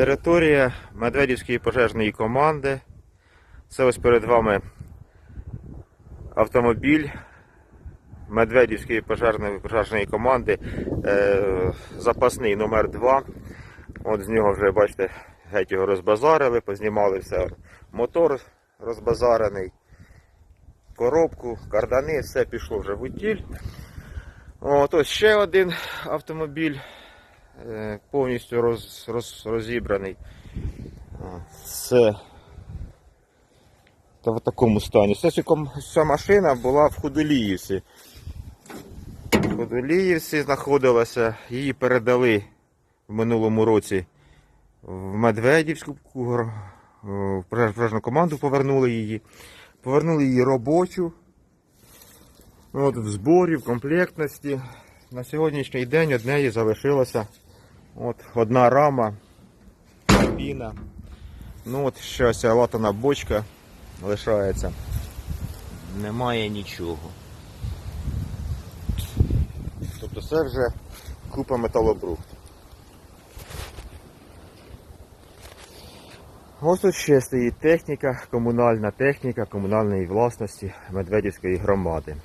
Територія Медведівської пожежної команди. Це ось перед вами автомобіль Медведівської пожежної, пожежної команди. Е, запасний номер 2 От з нього вже, бачите, геть його розбазарили, познімали все. Мотор розбазарений, коробку, кардани, все пішло вже в утіль. От ось ще один автомобіль повністю роз, роз, розібраний. Це та в такому стані. Це ця машина була в Худоліївці. В Худоліївці знаходилася, її передали в минулому році в Медведівську гор- в пожеж- пожежну команду повернули її. Повернули її робочу. От в зборі, в комплектності. На сьогоднішній день од неї залишилася от одна рама, кабіна. Ну от ще ось латана бочка лишається. Немає нічого. Тобто це вже купа металобрухту. Ось тут ще стоїть техніка, комунальна техніка комунальної власності Медведівської громади.